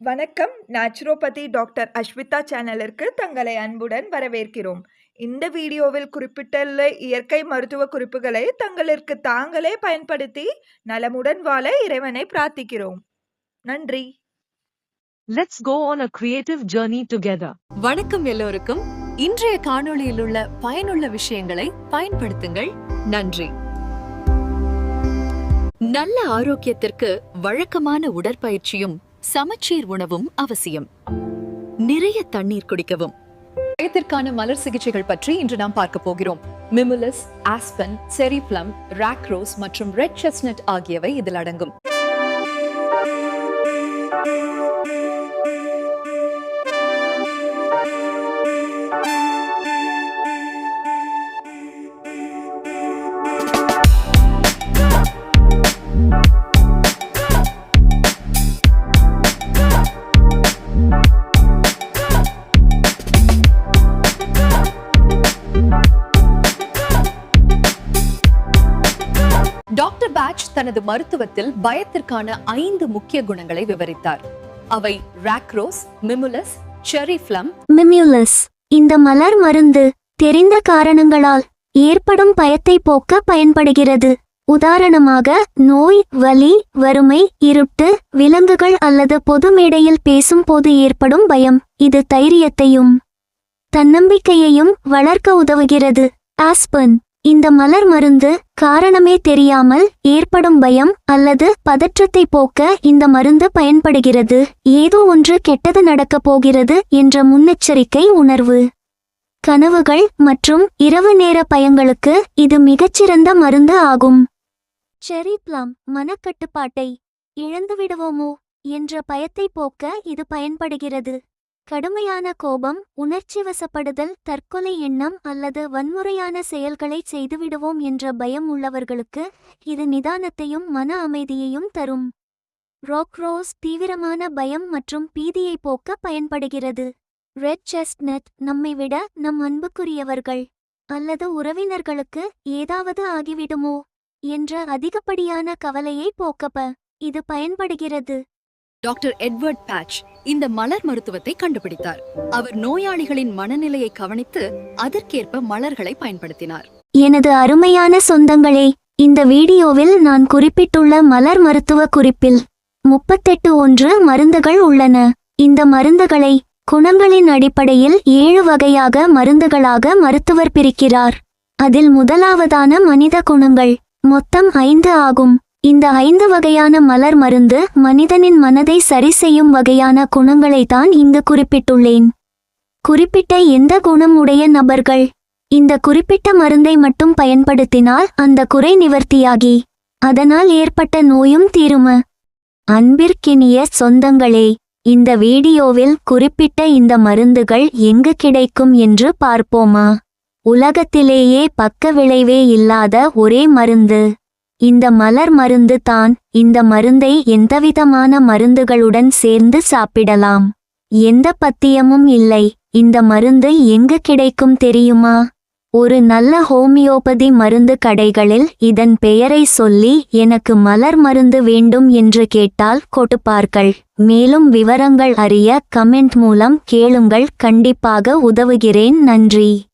வணக்கம். Naturopathy doctor Ashwitha சேனலிற்கு தங்களை அன்புடன் வரவேற்கிறோம். இந்த வீடியோவில் குறிப்பிட்டுள்ள இயற்கை மருத்துவ குறிப்புகளை தங்களிற்கு தாங்களே பயன்படுத்தி நலமுடன் வாழ இறைவனை பிரார்த்திக்கிறோம். நன்றி. Let's go on a creative journey together. வணக்கம் எல்லோருக்கும். இன்றைய காணொளியில் உள்ள பயனுள்ள விஷயங்களை பயன்படுத்துங்கள். நன்றி. நல்ல ஆரோக்கியத்திற்கு வழக்கமான உடற்பயிற்சியும் சமச்சீர் உணவும் அவசியம். நிறைய தண்ணீர் குடிக்கவும். பயத்திற்கான மலர் சிகிச்சைகள் பற்றி இன்று நாம் பார்க்க போகிறோம். Mimulus aspen cherry plum rock rose மற்றும் ரெட் செஸ்னட் ஆகியவை இதில் அடங்கும். டாக்டர் பேட்ச் தனது மருத்துவத்தில் பயத்திற்கான ஐந்து முக்கிய குணங்களை விவரித்தார். அவை ராக்ரோஸ் மிமுலஸ் செரிஃப்ளம். மிமுலஸ் இந்த மலர் மருந்து தெரிந்த காரணங்களால் ஏற்படும் பயத்தை போக்க பயன்படுகிறது. உதாரணமாக நோய் வலி வறுமை இருட்டு விலங்குகள் அல்லது பொது மேடையில் பேசும்போது ஏற்படும் பயம். இது தைரியத்தையும் தன்னம்பிக்கையையும் வளர்க்க உதவுகிறது. ஆஸ்பன். இந்த மலர் மருந்து காரணமே தெரியாமல் ஏற்படும் பயம் அல்லது பதற்றத்தை போக்க இந்த மருந்து பயன்படுகிறது. ஏதோ ஒன்று கெட்டது நடக்கப் போகிறது என்ற முன்னெச்சரிக்கை உணர்வு. கனவுகள் மற்றும் இரவு நேர பயங்களுக்கு இது மிகச்சிறந்த மருந்து ஆகும். செரி பிளம் மனக்கட்டுப்பாட்டை இழந்துவிடுவோமோ என்ற பயத்தை போக்க இது பயன்படுகிறது. கடுமையான கோபம் உணர்ச்சிவசப்படுதல் தற்கொலை எண்ணம் அல்லது வன்முறையான செயல்களை செய்துவிடுவோம் என்ற பயம் உள்ளவர்களுக்கு இது நிதானத்தையும் மன அமைதியையும் தரும். ரோக்ரோஸ் தீவிரமான பயம் மற்றும் பீதியை போக்க பயன்படுகிறது. ரெட் செஸ்ட்நட் நம்மை விட நம் அன்புக்குரியவர்கள் அல்லது உறவினர்களுக்கு ஏதாவது ஆகிவிடுமோ என்ற அதிகப்படியான கவலையை போக்கப்ப இது பயன்படுகிறது. டாக்டர் எட்வர்ட் பேட்ச் இந்த மலர் மருத்துவத்தை கண்டுபிடித்தார். அவர் நோயாளிகளின் மனநிலையை கவனித்து அதற்கேற்ப மலர்களை பயன்படுத்தினார். எனது அருமையான சொந்தங்களே இந்த வீடியோவில் நான் குறிப்பிட்டுள்ள மலர் மருத்துவ குறிப்பில் முப்பத்தெட்டு ஒன்று மருந்துகள் உள்ளன. இந்த மருந்துகளை குணங்களின் அடிப்படையில் ஏழு வகையாக மருந்துகளாக மருத்துவர் பிரிக்கிறார். அதில் முதலாவதான மனித குணங்கள் மொத்தம் ஐந்து ஆகும். இந்த ஐந்து வகையான மலர் மருந்து மனிதனின் மனதை சரி செய்யும் வகையான குணங்களை தான் இங்கு குறிப்பிட்டுள்ளேன். குறிப்பிட்ட எந்த குணம் உடைய நபர்கள்? இந்த குறிப்பிட்ட மருந்தை மட்டும் பயன்படுத்தினால் அந்த குறை நிவர்த்தியாகி அதனால் ஏற்பட்ட நோயும் தீரும? அன்பிற்கினிய சொந்தங்களே இந்த வீடியோவில் குறிப்பிட்ட இந்த மருந்துகள் எங்கு கிடைக்கும் என்று பார்ப்போமா? உலகத்திலேயே பக்க விளைவே இல்லாத ஒரே மருந்து. இந்த மலர் மருந்து தான் இந்த மருந்தை எந்தவிதமான மருந்துகளுடன் சேர்ந்து சாப்பிடலாம். எந்த பத்தியமும் இல்லை. இந்த மருந்து எங்கு கிடைக்கும் தெரியுமா? ஒரு நல்ல ஹோமியோபதி மருந்து கடைகளில் இதன் பெயரை சொல்லி எனக்கு மலர் மருந்து வேண்டும் என்று கேட்டால் கொடுப்பார்கள். மேலும் விவரங்கள் அறிய கமெண்ட் மூலம் கேளுங்கள். கண்டிப்பாக உதவுகிறேன். நன்றி.